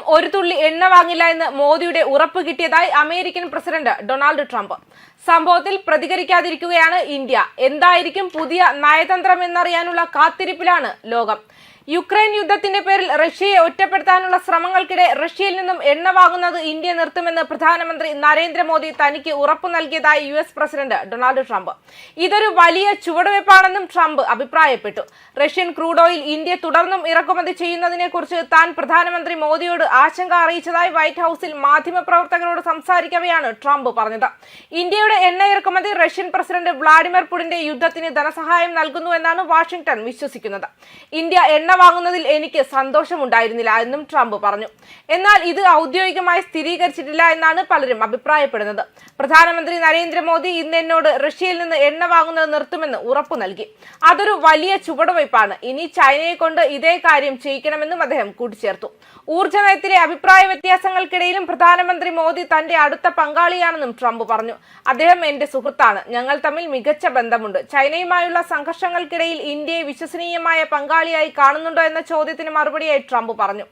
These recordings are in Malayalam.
നിന്നും ഒരു തുള്ളി എണ്ണ വാങ്ങില്ല എന്ന് മോദിയുടെ ഉറപ്പ് കിട്ടിയതായി അമേരിക്കൻ പ്രസിഡന്റ് ഡൊണാൾഡ് ട്രംപ്. സംഭവത്തിൽ പ്രതികരിക്കാതിരിക്കുകയാണ് ഇന്ത്യ. എന്തായിരിക്കും പുതിയ നയതന്ത്രം എന്നറിയാനുള്ള കാത്തിരിപ്പിലാണ് ലോകം. യുക്രൈൻ യുദ്ധത്തിന്റെ പേരിൽ റഷ്യയെ ഒറ്റപ്പെടുത്താനുള്ള ശ്രമങ്ങൾക്കിടെ റഷ്യയിൽ നിന്നും എണ്ണ വാങ്ങുന്നത് ഇന്ത്യ നിർത്തുമെന്ന് പ്രധാനമന്ത്രി നരേന്ദ്രമോദി തനിക്ക് ഉറപ്പു നൽകിയതായി U S president Donald Trump. ഇതൊരു വലിയ ചുവടുവയ്പ്പാണെന്നും ട്രംപ് അഭിപ്രായപ്പെട്ടു. റഷ്യൻ ക്രൂഡ് ഓയിൽ ഇന്ത്യ തുടർന്നും ഇറക്കുമതി ചെയ്യുന്നതിനെക്കുറിച്ച് താൻ പ്രധാനമന്ത്രി മോദിയോട് ആശങ്ക അറിയിച്ചതായി വൈറ്റ് ഹൌസിൽ മാധ്യമപ്രവർത്തകരോട് സംസാരിക്കവെയാണ് ട്രംപ് പറഞ്ഞത്. ഇന്ത്യയുടെ എണ്ണ ഇറക്കുമതി റഷ്യൻ പ്രസിഡന്റ് വ്ളാഡിമിർ പുടിന്റെ യുദ്ധത്തിന് ധനസഹായം നൽകുന്നുവെന്നാണ് വാഷിംഗ്ടൺ വിശ്വസിക്കുന്നത്. ഇന്ത്യ എണ്ണ വാങ്ങുന്നതിൽ എനിക്ക് സന്തോഷമുണ്ടായിരുന്നില്ല എന്നും ട്രംപ് പറഞ്ഞു. എന്നാൽ ഇത് ഔദ്യോഗികമായി സ്ഥിരീകരിച്ചിട്ടില്ല എന്നാണ് പലരും അഭിപ്രായപ്പെടുന്നത്. പ്രധാനമന്ത്രി നരേന്ദ്രമോദി ഇന്ന് എന്നോട് റഷ്യയിൽ നിന്ന് എണ്ണ വാങ്ങുന്നത് നിർത്തുമെന്ന് ഉറപ്പു നൽകി. അതൊരു വലിയ ചുവടുവയ്പ്പാണ് ഇനി ചൈനയെ കൊണ്ട് ഇതേ കാര്യം ചെയ്യിക്കണമെന്നും അദ്ദേഹം കൂട്ടിച്ചേർത്തു. ഊർജ നയത്തിലെ അഭിപ്രായ വ്യത്യാസങ്ങൾക്കിടയിലും പ്രധാനമന്ത്രി മോദി തന്റെ അടുത്ത പങ്കാളിയാണെന്നും ട്രംപ് പറഞ്ഞു. അദ്ദേഹം എന്റെ സുഹൃത്താണ്. ഞങ്ങൾ തമ്മിൽ മികച്ച ബന്ധമുണ്ട്. ചൈനയുമായുള്ള സംഘർഷങ്ങൾക്കിടയിൽ ഇന്ത്യയെ വിശ്വസനീയമായ പങ്കാളിയായി കാണുന്നുണ്ടോ എന്ന ചോദ്യത്തിന് മറുപടിയായി ട്രംപ് പറഞ്ഞു.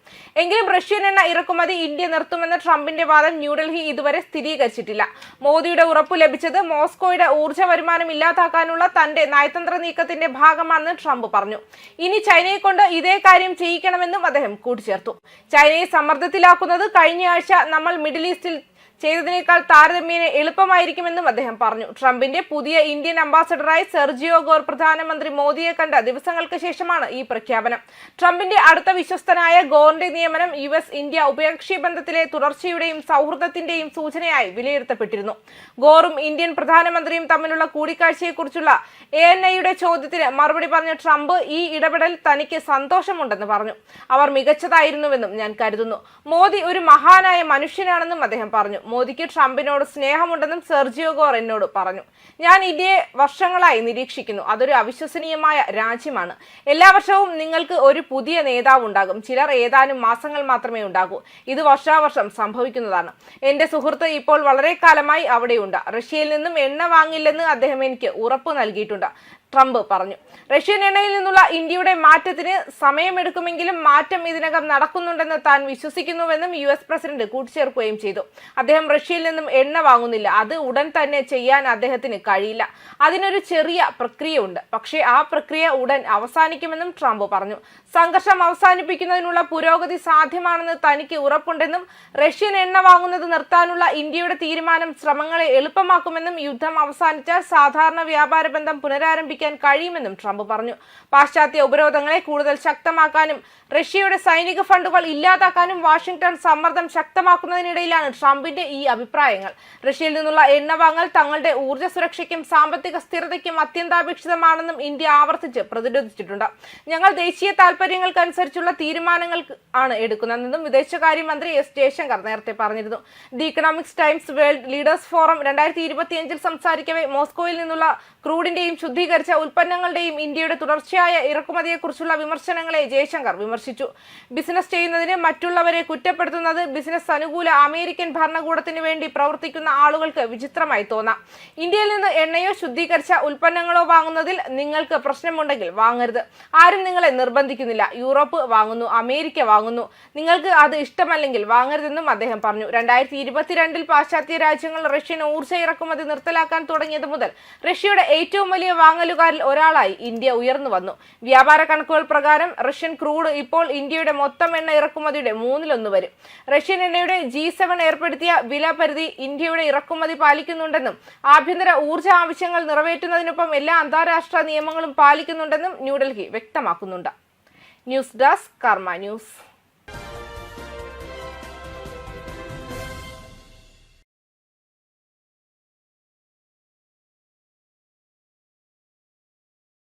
എങ്കിലും റഷ്യൻ എണ്ണ ഇറക്കുമതി ഇന്ത്യ നിർത്തുമെന്ന ട്രംപിന്റെ വാദം ന്യൂഡൽഹി ഇതുവരെ സ്ഥിരീകരിച്ചിട്ടില്ല. മോദിയുടെ ഉറപ്പ് ലഭിച്ചത് മോസ്കോയുടെ ഊർജ വരുമാനം ഇല്ലാതാക്കാനുള്ള തന്റെ നയതന്ത്ര നീക്കത്തിന്റെ ഭാഗമാണെന്ന് ട്രംപ് പറഞ്ഞു. ഇനി ചൈനയെ കൊണ്ട് ഇതേ കാര്യം ചെയ്യിക്കണമെന്നും അദ്ദേഹം കൂട്ടിച്ചേർത്തു. ചൈനയെ സമ്മർദ്ദത്തിലാക്കുന്നത് കഴിഞ്ഞയാഴ്ച നമ്മൾ മിഡിൽ ഈസ്റ്റിൽ ചെയ്തതിനേക്കാൾ താരതമ്യേന എളുപ്പമായിരിക്കുമെന്നും അദ്ദേഹം പറഞ്ഞു. ട്രംപിന്റെ പുതിയ ഇന്ത്യൻ അംബാസഡറായി സെർജിയോ ഗോർ പ്രധാനമന്ത്രി മോദിയെ കണ്ട ദിവസങ്ങൾക്ക് ശേഷമാണ് ഈ പ്രഖ്യാപനം. ട്രംപിന്റെ അടുത്ത വിശ്വസ്തനായ ഗോറിന്റെ നിയമനം യു എസ് ഇന്ത്യ ഉഭയകക്ഷി ബന്ധത്തിലെ തുടർച്ചയുടെയും സൗഹൃദത്തിന്റെയും സൂചനയായി വിലയിരുത്തപ്പെട്ടിരുന്നു. ഗോറും ഇന്ത്യൻ പ്രധാനമന്ത്രിയും തമ്മിലുള്ള കൂടിക്കാഴ്ചയെക്കുറിച്ചുള്ള എ എൻ ഐയുടെ ചോദ്യത്തിന് മറുപടി പറഞ്ഞ ട്രംപ് ഈ ഇടപെടൽ തനിക്ക് സന്തോഷമുണ്ടെന്ന് പറഞ്ഞു. അവർ മികച്ചതായിരുന്നുവെന്നും ഞാൻ കരുതുന്നു. മോദി ഒരു മഹാനായ മനുഷ്യനാണെന്നും അദ്ദേഹം പറഞ്ഞു. മോദിക്ക് ട്രംപിനോട് സ്നേഹമുണ്ടെന്നും സെർജിയോ ഗോർ എന്നോട് പറഞ്ഞു. ഞാൻ ഇതേ വർഷങ്ങളായി നിരീക്ഷിക്കുന്നു. അതൊരു അവിശ്വസനീയമായ രാജ്യമാണ്. എല്ലാ വർഷവും നിങ്ങൾക്ക് ഒരു പുതിയ നേതാവ് ഉണ്ടാകും. ചിലർ ഏതാനും മാസങ്ങൾ മാത്രമേ ഉണ്ടാകൂ. ഇത് വർഷാവർഷം സംഭവിക്കുന്നതാണ്. എന്റെ സുഹൃത്ത് ഇപ്പോൾ വളരെ കാലമായി അവിടെയുണ്ട്. റഷ്യയിൽ നിന്നും എണ്ണ വാങ്ങില്ലെന്ന് അദ്ദേഹം എനിക്ക് ഉറപ്പ് നൽകിയിട്ടുണ്ട്. ട്രംപ് പറഞ്ഞു. റഷ്യൻ എണ്ണയിൽ നിന്നുള്ള ഇന്ത്യയുടെ മാറ്റത്തിന് സമയമെടുക്കുമെങ്കിലും മാറ്റം ഇതിനകം നടക്കുന്നുണ്ടെന്ന് താൻ വിശ്വസിക്കുന്നുവെന്നും യു എസ് പ്രസിഡന്റ് കൂട്ടിച്ചേർക്കുകയും ചെയ്തു. അദ്ദേഹം റഷ്യയിൽ നിന്നും എണ്ണ വാങ്ങുന്നില്ല. അത് ഉടൻ തന്നെ ചെയ്യാൻ അദ്ദേഹത്തിന് കഴിയില്ല. അതിനൊരു ചെറിയ പ്രക്രിയ ഉണ്ട് പക്ഷേ ആ പ്രക്രിയ ഉടൻ അവസാനിക്കുമെന്നും ട്രംപ് പറഞ്ഞു. സംഘർഷം അവസാനിപ്പിക്കുന്നതിനുള്ള പുരോഗതി സാധ്യമാണെന്ന് തനിക്ക് ഉറപ്പുണ്ടെന്നും റഷ്യൻ എണ്ണ വാങ്ങുന്നത് നിർത്താനുള്ള ഇന്ത്യയുടെ തീരുമാനം ശ്രമങ്ങളെ എളുപ്പമാക്കുമെന്നും യുദ്ധം അവസാനിച്ചാൽ സാധാരണ വ്യാപാര ബന്ധം പുനരാരംഭിക്കാൻ കഴിയുമെന്നും ട്രംപ് പറഞ്ഞു. പാശ്ചാത്യ ഉപരോധങ്ങളെ കൂടുതൽ ശക്തമാക്കാനും റഷ്യയുടെ സൈനിക ഫണ്ടുകൾ ഇല്ലാതാക്കാനും വാഷിംഗ്ടൺ സമ്മർദ്ദം ശക്തമാക്കുന്നതിനിടയിലാണ് ട്രംപിന്റെ ഈ അഭിപ്രായങ്ങൾ. റഷ്യയിൽ നിന്നുള്ള എണ്ണ വാങ്ങൽ തങ്ങളുടെ ഊർജ സുരക്ഷയ്ക്കും സാമ്പത്തിക സ്ഥിരതയ്ക്കും അത്യന്താപേക്ഷിതമാണെന്നും ഇന്ത്യ ആവർത്തിച്ച് പ്രതിരോധിച്ചിട്ടുണ്ട്. ഞങ്ങൾ ദേശീയ താൽപര്യങ്ങൾക്കനുസരിച്ചുള്ള തീരുമാനങ്ങൾ ആണ് എടുക്കുന്നതെന്നും വിദേശകാര്യമന്ത്രി എസ് ജയശങ്കർ നേരത്തെ പറഞ്ഞിരുന്നു. The economics times world leaders forum രണ്ടായിരത്തി ഇരുപത്തിയഞ്ചിൽ സംസാരിക്കവേ മോസ്കോയിൽ നിന്നുള്ള ക്രൂഡിന്റെയും ശുദ്ധീകരിച്ച ഉൽപ്പന്നങ്ങളുടെയും ഇന്ത്യയുടെ തുടർച്ചയായ ഇറക്കുമതിയെക്കുറിച്ചുള്ള വിമർശനങ്ങളെ ജയശങ്കർ വിമർശിച്ചു. ബിസിനസ് ചെയ്യുന്നതിന് മറ്റുള്ളവരെ കുറ്റപ്പെടുത്തുന്നത് ബിസിനസ് അനുകൂല അമേരിക്കൻ ഭരണകൂടത്തിന് വേണ്ടി പ്രവർത്തിക്കുന്ന ആളുകൾക്ക് വിചിത്രമായി തോന്നാം. ഇന്ത്യയിൽ നിന്ന് എണ്ണയോ ശുദ്ധീകരിച്ച ഉൽപ്പന്നങ്ങളോ വാങ്ങുന്നതിൽ നിങ്ങൾക്ക് പ്രശ്നമുണ്ടെങ്കിൽ വാങ്ങരുത്. ആരും നിങ്ങളെ നിർബന്ധിക്കുന്നില്ല. യൂറോപ്പ് വാങ്ങുന്നു അമേരിക്ക വാങ്ങുന്നു. നിങ്ങൾക്ക് അത് ഇഷ്ടമല്ലെങ്കിൽ വാങ്ങരുതെന്നും അദ്ദേഹം പറഞ്ഞു. രണ്ടായിരത്തി ഇരുപത്തിരണ്ടിൽ പാശ്ചാത്യ രാജ്യങ്ങൾ റഷ്യൻ ഊർജ ഇറക്കുമതി നിർത്തലാക്കാൻ തുടങ്ങിയത് മുതൽ റഷ്യയുടെ ഏറ്റവും വലിയ വാങ്ങലുകാരിൽ ഒരാളായി ഇന്ത്യ ഉയർന്നു വന്നു. വ്യാപാര കണക്കുകൾ പ്രകാരം റഷ്യൻ ക്രൂഡ് ഇപ്പോൾ ഇന്ത്യയുടെ മൊത്തം എണ്ണ ഇറക്കുമതിയുടെ മൂന്നിലൊന്ന് വരും. റഷ്യൻ എണ്ണയുടെ ജി സെവൻ ഏർപ്പെടുത്തിയ വില പരിധി ഇന്ത്യയുടെ ഇറക്കുമതി പാലിക്കുന്നുണ്ടെന്നും ആഭ്യന്തര ഊർജ ആവശ്യങ്ങൾ നിറവേറ്റുന്നതിനൊപ്പം എല്ലാ അന്താരാഷ്ട്ര നിയമങ്ങളും പാലിക്കുന്നുണ്ടെന്നും ന്യൂഡൽഹി വ്യക്തമാക്കുന്നുണ്ട്. News desk Karma news.